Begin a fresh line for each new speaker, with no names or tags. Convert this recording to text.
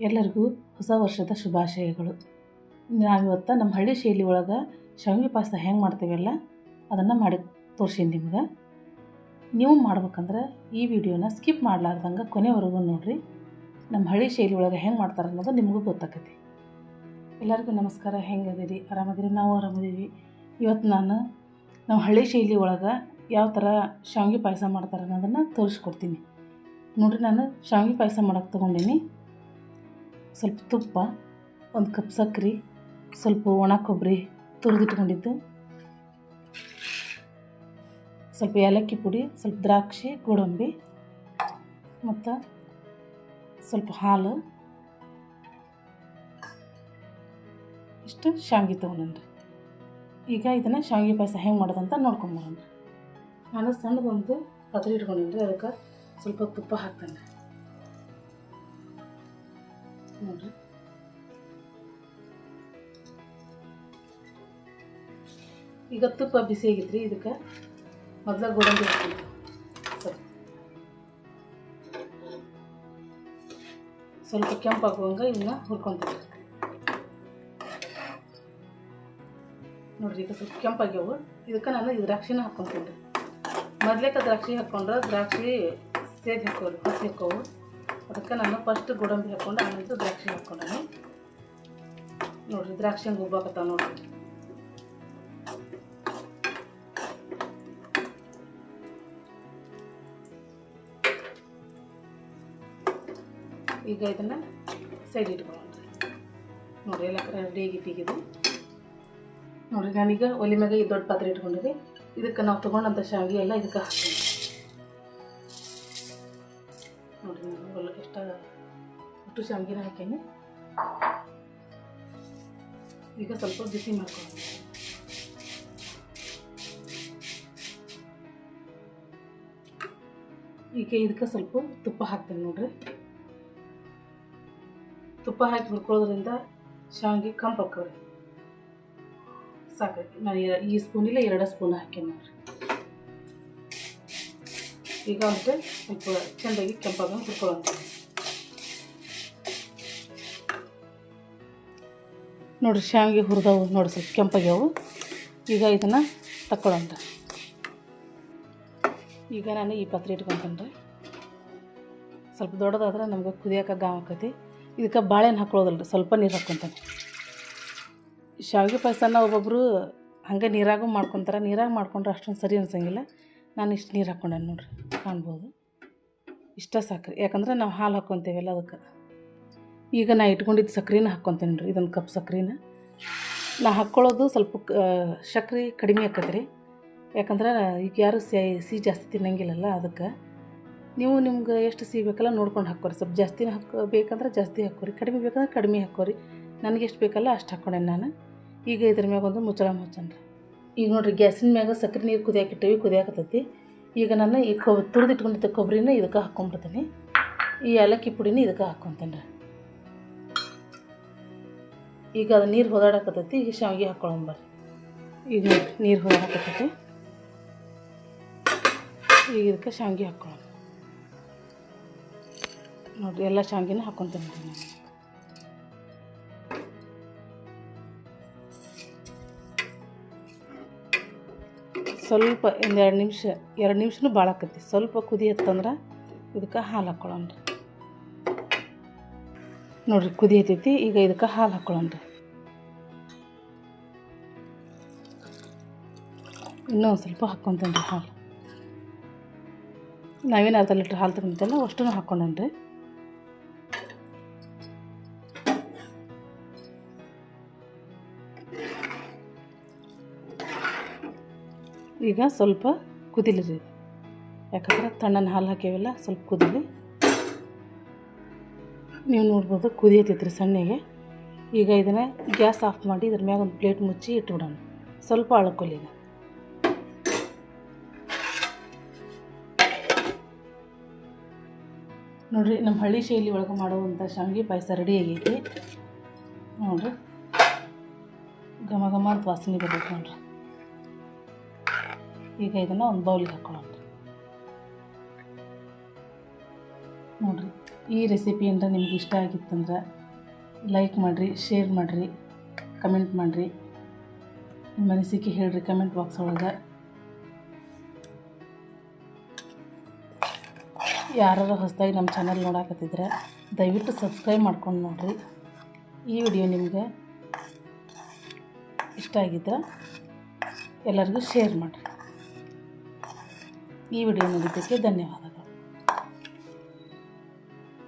ಎಲ್ಲರಿಗೂ ಹೊಸ ವರ್ಷದ ಶುಭಾಶಯಗಳು. ನಾವಿವತ್ತು ನಮ್ಮ ಹಳ್ಳಿ ಶೈಲಿ ಒಳಗೆ ಶಾವಿಗೆ ಪಾಯಸ ಹೆಂಗೆ ಮಾಡ್ತೀವಲ್ಲ ಅದನ್ನು ಮಾಡಿ ತೋರ್ಸೀನಿ ನಿಮ್ಗೆ. ನೀವು ಮಾಡ್ಬೇಕಂದ್ರೆ ಈ ವಿಡಿಯೋನ ಸ್ಕಿಪ್ ಮಾಡಲಾರ್ದಂಗೆ ಕೊನೆವರೆಗೂ ನೋಡಿರಿ. ನಮ್ಮ ಹಳ್ಳಿ ಶೈಲಿ ಒಳಗೆ ಹೆಂಗೆ ಮಾಡ್ತಾರೆ ಅನ್ನೋದು ನಿಮಗೂ ಗೊತ್ತಾಕತಿ. ಎಲ್ಲರಿಗೂ ನಮಸ್ಕಾರ, ಹೆಂಗದಿರಿ? ಆರಾಮದಿರಿ? ನಾವು ಆರಾಮದೀವಿ. ಇವತ್ತು ನಾನು ನಮ್ಮ ಹಳ್ಳಿ ಶೈಲಿ ಒಳಗೆ ಯಾವ ಥರ ಶಾವಿಗೆ ಪಾಯಸ ಮಾಡ್ತಾರೆ ಅನ್ನೋದನ್ನು ತೋರಿಸ್ಕೊಡ್ತೀನಿ. ನೋಡಿರಿ ನಾನು ಶಾವಿಗೆ ಪಾಯಸ ಮಾಡೋಕ್ಕೆ ತೊಗೊಂಡೀನಿ. ಸ್ವಲ್ಪ ತುಪ್ಪ, ಒಂದು ಕಪ್ ಸಕ್ಕರೆ ಸ್ವಲ್ಪ ಒಣ ಕೊಬ್ಬರಿ ತುರಿದಿಟ್ಕೊಂಡಿದ್ದು. ಸ್ವಲ್ಪ ಏಲಕ್ಕಿ ಪುಡಿ, ಸ್ವಲ್ಪ ದ್ರಾಕ್ಷಿ, ಗೋಡಂಬಿ, ಮತ್ತು ಸ್ವಲ್ಪ ಹಾಲು. ಇಷ್ಟು ಶಾವಿಗೆ ತೊಗೊಂಡ್ರಿ ಈಗ ಇದನ್ನು ಶಾವಿಗೆ ಪಾಯಸ ಹೆಂಗೆ ಮಾಡೋದಂತ ನೋಡ್ಕೊಂಬರೋಣ ನಾನು ಸಣ್ಣದೊಂದು ಪತ್ರೆ ಇಟ್ಕೊಂಡಿನಿ ರೀ ಅದಕ್ಕೆ ಸ್ವಲ್ಪ ತುಪ್ಪ ಹಾಕ್ತೇನೆ. ನೋಡಿರಿ ಈಗ ತುಪ್ಪ ಬಿಸಿ ಆಗಿದ್ರಿ ಇದಕ್ಕೆ ಮೊದಲ ಗೋಡಂಬಿ ಹಾಕ್ತೀನಿ ಸ್ವಲ್ಪ ಸ್ವಲ್ಪ ಕೆಂಪಾಗುವಂಗೆ ಇವನ್ನ ಹುರ್ಕೊತೀವಿ. ನೋಡ್ರಿ, ಈಗ ಸ್ವಲ್ಪ ಕೆಂಪಾಗ್ಯಾವು ಇದಕ್ಕೆ ನಾನು ದ್ರಾಕ್ಷಿನ ಹಾಕ್ಕೊಂತೀನಿ ರೀ ಮೊದ್ಲೇಕ ದ್ರಾಕ್ಷಿ ಹಾಕ್ಕೊಂಡ್ರೆ ದ್ರಾಕ್ಷಿ ಸೇದ್ ಹಾಕೋರು, ಹಸಿ ಹಾಕೋವು ಅದಕ್ಕೆ ನಾನು ಫಸ್ಟ್ ಗೋಡಂಬಿ ಹಾಕ್ಕೊಂಡು ಆಮೇಲೆ ದ್ರಾಕ್ಷಿ ಹಾಕ್ಕೊಂಡೆ ನೋಡ್ರಿ, ದ್ರಾಕ್ಷಿ ಹಂಗೆ ಉಬ್ಬಾಕತ್ತಾವ ನೋಡ್ರಿ. ಈಗ ಇದನ್ನು ಸೈಡ್ ಇಟ್ಕೊಳ್ಳೋಣ ನೋಡಿ ಎಲ್ಲ ರೆಡಿ ಇದು ನೋಡಿರಿ, ನಾನೀಗ ಒಲೆ ಮ್ಯಾಗ ಈ ದೊಡ್ಡ ಪಾತ್ರೆ ಇಟ್ಕೊಂಡಿರಿ ಇದಕ್ಕೆ ನಾವು ತೊಗೊಂಡಂಥ ಶಾವಿಗೆ ಎಲ್ಲ ಇದಕ್ಕೆ ಹಾಕ್ತೀವಿ. ನೋಡಿರಿ ಅಷ್ಟು ಶಾವಿಗೆ ಹಾಕೀನಿ ಈಗ ಸ್ವಲ್ಪ ಬಿಸಿ ಮಾಡ್ಕೊಳ್ಳೋಣ. ಈಗ ಇದಕ್ಕೆ ಸ್ವಲ್ಪ ತುಪ್ಪ ಹಾಕ್ತೇನೆ ನೋಡ್ರಿ. ತುಪ್ಪ ಹಾಕಿ ಹುರ್ಕೊಳ್ಳೋದ್ರಿಂದ ಶಾವಿಗೆ ಕಂಪು ಹಾಕವ್ರಿ ಸಾಕು ನಾನು ಈ ಸ್ಪೂನಿಲ್ಲ ಎರಡು ಸ್ಪೂನ್ ಹಾಕಿ ನೋಡ್ರಿ. ಈಗ ಮತ್ತೆ ಸ್ವಲ್ಪ ಚೆಂದಾಗಿ ಕೆಂಪಾಗ ಹುರ್ಕೊಳ್ಳೋಣ. ನೋಡ್ರಿ ಶಾವಿಗೆ ಹುರಿದವು ನೋಡಿ ಸ್ವಲ್ಪ ಕೆಂಪಾಗ್ಯಾವು. ಈಗ ಇದನ್ನು ತಕ್ಕೊಳ್ಳೋಣ ಈಗ ನಾನು ಈ ಪಾತ್ರೆ ಇಟ್ಕೊತೀನಿ ಸ್ವಲ್ಪ ದೊಡ್ಡದಾದ್ರೆ ನಮ್ಗೆ ಕುದಿಯೋಕೆ ಗಾವ್ ಆಕೈತಿ. ಇದಕ್ಕೆ ಬಾಳೆಹಣ್ಣು ಹಾಕ್ಕೊಳ್ಳೋದಲ್ಲ ರೀ, ಸ್ವಲ್ಪ ನೀರು ಹಾಕ್ಕೊತಾನೆ. ಶಾವಿಗೆ ಪಾಯಸನ ಒಬ್ಬೊಬ್ಬರು ಹಂಗೆ ನೀರಾಗೂ ಮಾಡ್ಕೊತಾರೆ. ನೀರಾಗ ಮಾಡ್ಕೊಂಡ್ರೆ ಅಷ್ಟೊಂದು ಸರಿ ಅನ್ಸಂಗಿಲ್ಲ. ನಾನು ಇಷ್ಟು ನೀರು ಹಾಕ್ಕೊಂಡೆ ನೋಡ್ರಿ, ಕಾಣ್ಬೋದು. ಇಷ್ಟ ಸಾಕ್ರಿ. ಯಾಕಂದ್ರೆ ನಾವು ಹಾಲು ಹಾಕ್ಕೊತೀವಲ್ಲ ಅದಕ್ಕೆ. ಈಗ ನಾ ಇಟ್ಕೊಂಡಿದ್ದು ಸಕ್ರೆನ ಹಾಕ್ಕೊತೀನಿ ರೀ ಇದೊಂದು ಕಪ್ ಸಕ್ರೆನ. ನಾ ಹಾಕ್ಕೊಳ್ಳೋದು ಸ್ವಲ್ಪ ಸಕ್ರೆ ಕಡಿಮೆ ರೀ ಯಾಕಂದ್ರೆ ಈಗ ಯಾರು ಸಿಹಿ ಜಾಸ್ತಿ ತಿನ್ನಂಗಿಲ್ಲಲ್ಲ ಅದಕ್ಕೆ. ನೀವು ನಿಮ್ಗೆ ಎಷ್ಟು ಸಿಹಿ ಬೇಕಲ್ಲ ನೋಡ್ಕೊಂಡು ಹಾಕ್ಕೋರಿ. ಸ್ವಲ್ಪ ಜಾಸ್ತಿನ ಹಾಕೋ ಬೇಕಂದ್ರೆ ಜಾಸ್ತಿ ಹಾಕೋರಿ ಕಡಿಮೆ ಬೇಕಂದ್ರೆ ಕಡಿಮೆ ಹಾಕೋರಿ ನನಗೆ ಎಷ್ಟು ಬೇಕಲ್ಲ ಅಷ್ಟು ಹಾಕ್ಕೊಂಡೇನೆ ನಾನು. ಈಗ ಇದ್ರ ಮ್ಯಾಗ ಒಂದು ಮುಚ್ಚಳ ಮುಚ್ಚನ್ರಿ ಈಗ ನೋಡಿರಿ, ಗ್ಯಾಸಿನ ಮ್ಯಾಗ ಸಕ್ಕರೆ ನೀರು ಕುದಿಯಾಕಿಟ್ಟಿವಿ ಕುದಿಯಾಕತ್ತೈತಿ. ಈಗ ನಾನು ಈ ಕೊ ತುರಿದಿಟ್ಕೊಂಡಿದ್ದ ಕೊಬ್ಬರಿನ ಇದಕ್ಕೆ ಹಾಕ್ಕೊಂಬಿಡ್ತೀನಿ ಈ ಏಲಕ್ಕಿ ಪುಡಿನ ಇದಕ್ಕೆ ಹಾಕ್ಕೊತೀನಿ ರೀ ಈಗ ಅದು ನೀರು ಹೋದಾಡಕತ್ತೈತಿ, ಈಗ ಶಾವಿಗೆ ಹಾಕ್ಕೊಳ್ಳೊಂಬರ್ರಿ ಈಗ ನೀರು ಹೋದಾಡಕತ್ತೈತಿ. ಈಗ ಇದಕ್ಕೆ ಶಾವಿಗೆ ಹಾಕ್ಕೊಳ್ಳೋಣ ನೋಡಿರಿ, ಎಲ್ಲ ಶಾವಿಗೆನ ಹಾಕ್ಕೊತೀನಿ ನಾನು. ಸ್ವಲ್ಪ ಒಂದು ಎರಡು ನಿಮಿಷ, ಎರಡು ನಿಮಿಷನೂ ಭಾಳ ಆಕತಿ ಸ್ವಲ್ಪ ಕುದಿ ಹತ್ತಂದ್ರೆ ಇದಕ್ಕೆ ಹಾಲು ಹಾಕ್ಕೊಳ್ಳೋಣ ರೀ. ನೋಡಿರಿ ಹತ್ತೈತಿ ಈಗ ಇದಕ್ಕೆ ಹಾಲು ಹಾಕ್ಕೊಳ್ಳೋಣ ರೀ. ಇನ್ನೂ ಸ್ವಲ್ಪ ಹಾಕ್ಕೊತೀನಿ ರೀ ಹಾಲು. ನಾವೇನು ಅರ್ಧ ಲೀಟ್ರ್ ಹಾಲು ತಗೊಂತಲ್ಲ ಅಷ್ಟೂ ಹಾಕ್ಕೊಂಡೇನಿ ರೀ. ಈಗ ಸ್ವಲ್ಪ ಕುದಿಲಿ ರೀ. ಯಾಕಂದ್ರೆ ತಣ್ಣನ ಹಾಲು ಹಾಕೇವಲ್ಲ ಸ್ವಲ್ಪ ಕುದಿಲಿ. ನೀವು ನೋಡ್ಬೋದು ಕುದಿಯತೈತ್ರಿ ಸಣ್ಣಗೆ. ಈಗ ಇದನ್ನು ಗ್ಯಾಸ್ ಆಫ್ ಮಾಡಿ ಇದ್ರ ಮ್ಯಾಗ ಒಂದು ಪ್ಲೇಟ್ ಮುಚ್ಚಿ ಇಟ್ಬಿಡೋಣ ಸ್ವಲ್ಪ ಅಳ್ಕೊಲಿ ಈಗ. ನೋಡ್ರಿ ನಮ್ಮ ಹಳ್ಳಿ ಶೈಲಿ ಒಳಗೆ ಮಾಡುವಂಥ ಶಾವಿಗೆ ಪಾಯಸ ರೆಡಿ ಆಗೈತಿ. ನೋಡಿರಿ. ಘಮ ಘಮ ಅಂತ ವಾಸನೆ ಬರ್ಬೇಕು ನೋಡ್ರಿ. ಈಗ ಇದನ್ನು ಒಂದು ಬೌಲಿಗೆ ಹಾಕ್ಕೊಳ್ಳೋಣ ನೋಡ್ರಿ. ಈ ರೆಸಿಪಿ ಅಂದ್ರೆ ನಿಮ್ಗೆ ಇಷ್ಟ ಆಗಿತ್ತಂದ್ರೆ ಲೈಕ್ ಮಾಡಿರಿ ಶೇರ್ ಮಾಡಿರಿ ಕಮೆಂಟ್ ಮಾಡಿರಿ. ನಿಮ್ಮ ಅನಿಸಿಕೆ ಹೇಳಿರಿ ಕಮೆಂಟ್ ಬಾಕ್ಸ್ ಒಳಗೆ. ಯಾರು ಹೊಸದಾಗಿ ನಮ್ಮ ಚಾನಲ್ ನೋಡಕತ್ತಿದ್ರೆ ದಯವಿಟ್ಟು ಸಬ್ಸ್ಕ್ರೈಬ್ ಮಾಡ್ಕೊಂಡು ನೋಡಿರಿ. ಈ ವಿಡಿಯೋ ನಿಮಗೆ ಇಷ್ಟ ಆಗಿದ್ರೆ ಎಲ್ಲರಿಗೂ ಶೇರ್ ಮಾಡಿರಿ. ಈ ವಿಡಿಯೋ ನೋಡಿದ್ದಕ್ಕೆ ಧನ್ಯವಾದಗಳು.